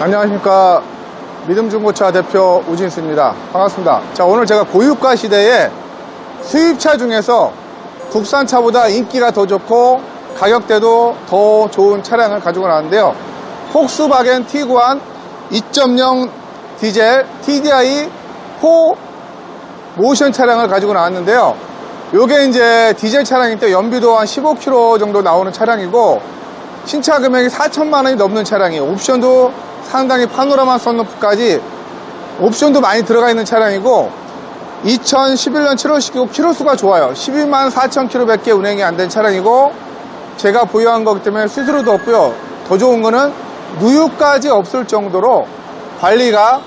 안녕하십니까. 믿음중고차 대표 우진수입니다. 반갑습니다. 자 오늘 제가 고유가 시대에 수입차 중에서 국산차보다 인기가 더 좋고 가격대도 더 좋은 차량을 가지고 나왔는데요. 폭스바겐 티구안 2.0 디젤 TDI 4 모션 차량을 가지고 나왔는데요. 요게 이제 디젤 차량인데 연비도 한 15km 정도 나오는 차량이고 신차 금액이 4천만 원이 넘는 차량이에요. 옵션도 상당히 파노라마 선루프까지 옵션도 많이 들어가 있는 차량이고 2011년 7월식이고 키로수가 좋아요. 12만 4천 킬로밖에 운행이 안 된 차량이고 제가 보유한 거기 때문에 수수료도 없고요. 더 좋은 거는 누유까지 없을 정도로 관리가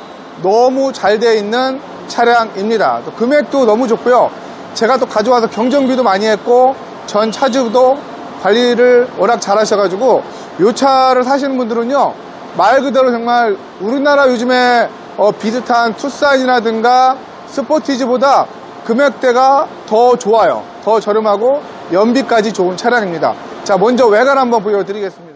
너무 잘 되어 있는 차량입니다. 또 금액도 너무 좋고요. 제가 또 가져와서 경정비도 많이 했고 전 차주도 관리를 워낙 잘 하셔가지고 이 차를 사시는 분들은요 말 그대로 정말 우리나라 요즘에 어, 비슷한 투싼이라든가 스포티지보다 금액대가 더 좋아요. 더 저렴하고 연비까지 좋은 차량입니다. 자 먼저 외관 한번 보여드리겠습니다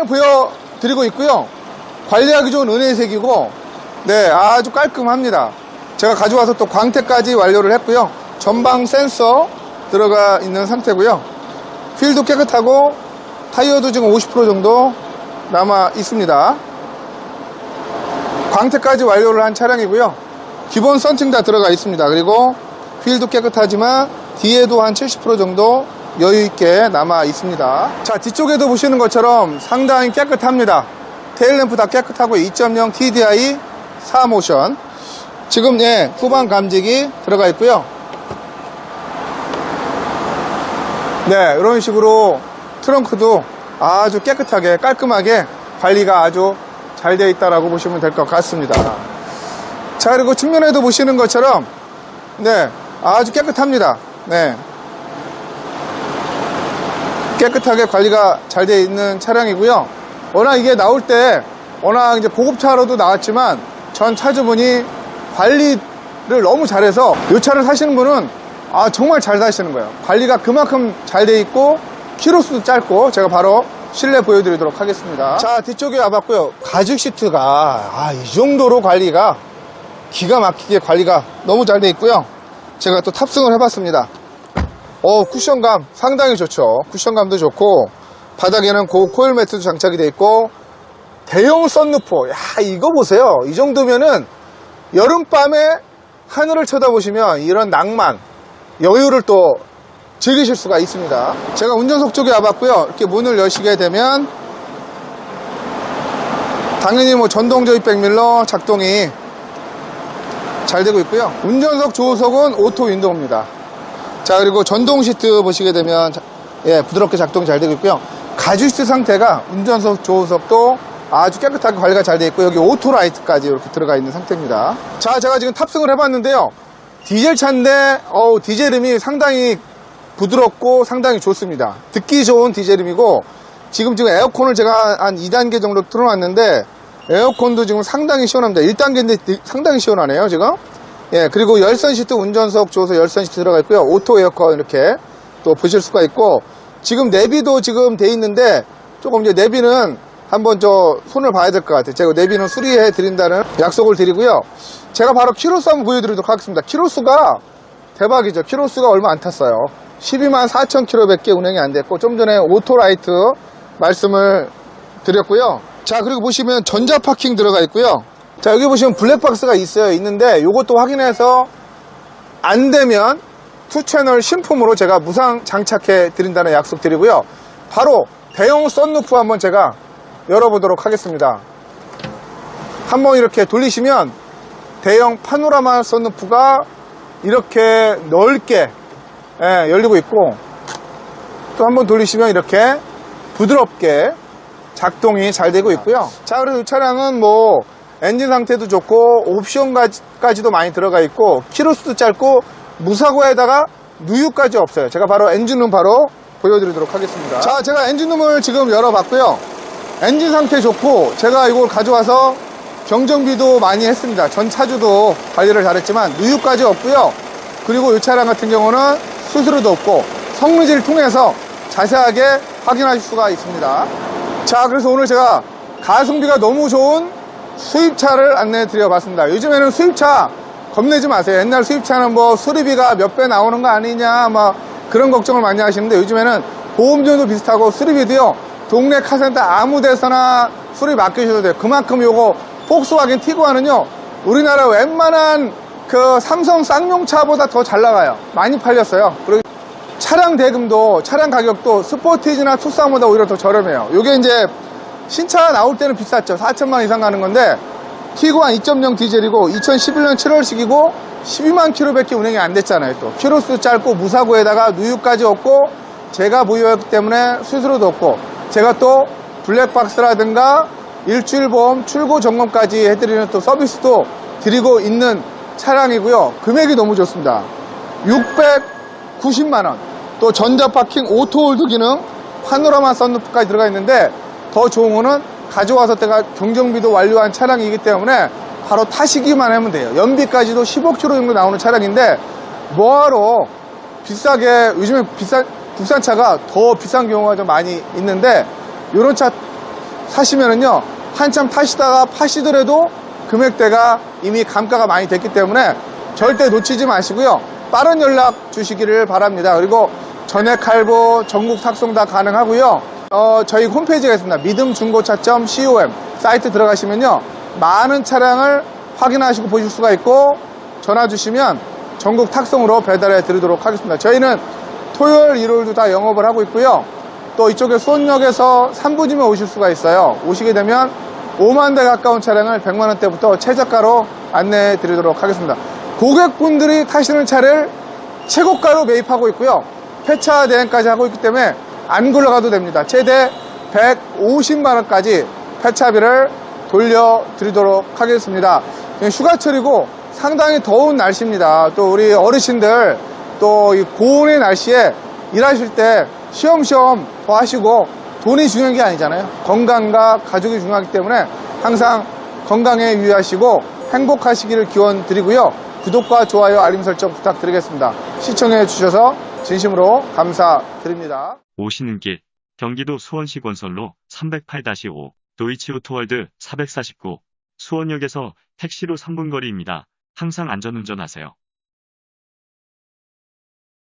자 외관을 보여드리고 있고요. 관리하기 좋은 은혜색이고 네 아주 깔끔합니다. 제가 가져와서 또 광택까지 완료를 했고요. 전방 센서 들어가 있는 상태고요. 휠도 깨끗하고 타이어도 지금 50% 정도 남아 있습니다. 광택까지 완료를 한 차량이고요. 기본 썬팅 다 들어가 있습니다. 그리고 휠도 깨끗하지만 뒤에도 한 70% 정도 여유 있게 남아 있습니다. 자 뒤쪽에도 보시는 것처럼 상당히 깨끗합니다. 테일램프 다 깨끗하고 2.0 TDI 4모션. 지금 예 후방 감지기 들어가 있고요. 네 이런 식으로 트렁크도 아주 깨끗하게 깔끔하게 관리가 아주 잘 되어 있다라고 보시면 될 것 같습니다. 자 그리고 측면에도 보시는 것처럼 네 아주 깨끗합니다. 네 깨끗하게 관리가 잘 되어 있는 차량이고요. 워낙 이게 나올 때 워낙 이제 고급차로도 나왔지만 전 차주분이 관리를 너무 잘해서 이 차를 사시는 분은 아 정말 잘 사시는 거예요. 관리가 그만큼 잘 돼 있고 키로수도 짧고 제가 바로 실내 보여드리도록 하겠습니다. 자 뒤쪽에 와봤고요. 가죽 시트가 아, 이 정도로 관리가 기가 막히게 관리가 너무 잘 돼 있고요. 제가 또 탑승을 해봤습니다 어 쿠션감 상당히 좋죠. 쿠션감도 좋고 바닥에는 고 코일 매트도 장착이 돼 있고 대형 썬루프. 야 이거 보세요. 이 정도면은 여름밤에 하늘을 쳐다보시면 이런 낭만 여유를 또 즐기실 수가 있습니다. 제가 운전석 쪽에 와봤고요. 이렇게 문을 여시게 되면 당연히 뭐 전동 조입 백밀러 작동이 잘 되고 있고요. 운전석 조수석은 오토 윈도우입니다 자 그리고 전동 시트 보시게 되면 자- 예 부드럽게 작동이 잘 되고 있고요. 가죽 시트 상태가 운전석 조수석도 아주 깨끗하게 관리가 잘 되어 있고 여기 오토 라이트까지 이렇게 들어가 있는 상태입니다. 자 제가 지금 탑승을 해봤는데요. 디젤 차인데 어우 디젤음이 상당히 부드럽고 상당히 좋습니다. 듣기 좋은 디젤음이고 지금 지금 에어컨을 제가 한 2단계 정도 틀어놨는데 에어컨도 지금 상당히 시원합니다. 1단계인데 상당히 시원하네요 지금 예, 그리고 열선 시트 운전석 조서 열선 시트 들어가 있고요. 오토 에어컨 이렇게 또 보실 수가 있고 지금 내비도 지금 돼 있는데 조금 이제 내비는 한번 저 손을 봐야 될 것 같아요. 제가 내비는 수리해 드린다는 약속을 드리고요. 제가 바로 키로수 한번 보여드리도록 하겠습니다. 키로수가 대박이죠. 키로수가 얼마 안 탔어요. 12만 4천 킬로밖에 운행이 안 됐고 좀 전에 오토라이트 말씀을 드렸고요. 자 그리고 보시면 전자 파킹 들어가 있고요. 자, 여기 보시면 블랙박스가 있어요. 있는데 이것도 확인해서 안 되면 투 채널 신품으로 제가 무상 장착해 드린다는 약속 드리고요. 바로 대형 썬루프 한번 제가 열어보도록 하겠습니다. 한번 이렇게 돌리시면 대형 파노라마 썬루프가 이렇게 넓게 예, 열리고 있고 또 한번 돌리시면 이렇게 부드럽게 작동이 잘 되고 있고요. 자, 그래서 이 차량은 뭐 엔진 상태도 좋고 옵션까지도 많이 들어가 있고 키로수도 짧고 무사고에다가 누유까지 없어요. 제가 바로 엔진룸 바로 보여드리도록 하겠습니다. 자, 제가 엔진룸을 지금 열어봤고요. 엔진 상태 좋고 제가 이걸 가져와서 경정비도 많이 했습니다. 전 차주도 관리를 잘했지만 누유까지 없고요. 그리고 이 차량 같은 경우는 수수료도 없고 성능지를 통해서 자세하게 확인하실 수가 있습니다. 자, 그래서 오늘 제가 가성비가 너무 좋은 수입차를 안내해 드려 봤습니다. 요즘에는 수입차 겁내지 마세요. 옛날 수입차는 뭐 수리비가 몇 배 나오는 거 아니냐, 막 그런 걱정을 많이 하시는데 요즘에는 보험료도 비슷하고 수리비도요, 동네 카센터 아무 데서나 수리 맡기셔도 돼요. 그만큼 요거 폭스와겐 티구아는요, 우리나라 웬만한 그 삼성 쌍용차보다 더 잘 나가요. 많이 팔렸어요. 그리고 차량 대금도 차량 가격도 스포티지나 투싼보다 오히려 더 저렴해요. 이게 이제 신차 나올 때는 비쌌죠. 4천만 원 이상 가는 건데 티구안 2.0 디젤이고 2011년 7월식이고 12만 킬로밖에 운행이 안 됐잖아요. 또 키로수 짧고 무사고에다가 누유까지 없고 제가 보유했기 때문에 수수료도 없고 제가 또 블랙박스라든가 일주일 보험 출고 점검까지 해드리는 또 서비스도 드리고 있는 차량이고요. 금액이 너무 좋습니다. 690만원. 또 전자파킹 오토홀드 기능, 파노라마 썬루프까지 들어가 있는데 더 좋은 거는 가져와서 때가 경정비도 완료한 차량이기 때문에 바로 타시기만 하면 돼요. 연비까지도 15km 정도 나오는 차량인데 뭐하러 비싸게 요즘에 비싼 국산차가 더 비싼 경우가 좀 많이 있는데 이런 차 사시면은요 한참 타시다가 파시더라도 금액대가 이미 감가가 많이 됐기 때문에 절대 놓치지 마시고요. 빠른 연락 주시기를 바랍니다. 그리고 전액 할부 전국 탁송 다 가능하고요 어, 저희 홈페이지가 있습니다 믿음중고차.com 사이트 들어가시면요 많은 차량을 확인하시고 보실 수가 있고 전화 주시면 전국 탁송으로 배달해 드리도록 하겠습니다 저희는 토요일 일요일도 다 영업을 하고 있고요 또 이쪽에 수원역에서 3분이면 오실 수가 있어요. 오시게 되면 5만 대 가까운 차량을 100만 원대부터 최저가로 안내해 드리도록 하겠습니다. 고객분들이 타시는 차를 최고가로 매입하고 있고요. 폐차 대행까지 하고 있기 때문에 안 굴러가도 됩니다. 최대 150만 원까지 폐차비를 돌려드리도록 하겠습니다. 휴가철이고 상당히 더운 날씨입니다. 또 우리 어르신들 또 이 고온의 날씨에 일하실 때 쉬엄쉬엄 더 하시고 돈이 중요한 게 아니잖아요. 건강과 가족이 중요하기 때문에 항상 건강에 유의하시고 행복하시기를 기원 드리고요. 구독과 좋아요, 알림 설정 부탁드리겠습니다. 시청해 주셔서 진심으로 감사드립니다. 오시는 길 경기도 수원시 건설로 308-5 도이치오토월드 449 수원역에서 택시로 3분 거리입니다. 항상 안전운전하세요.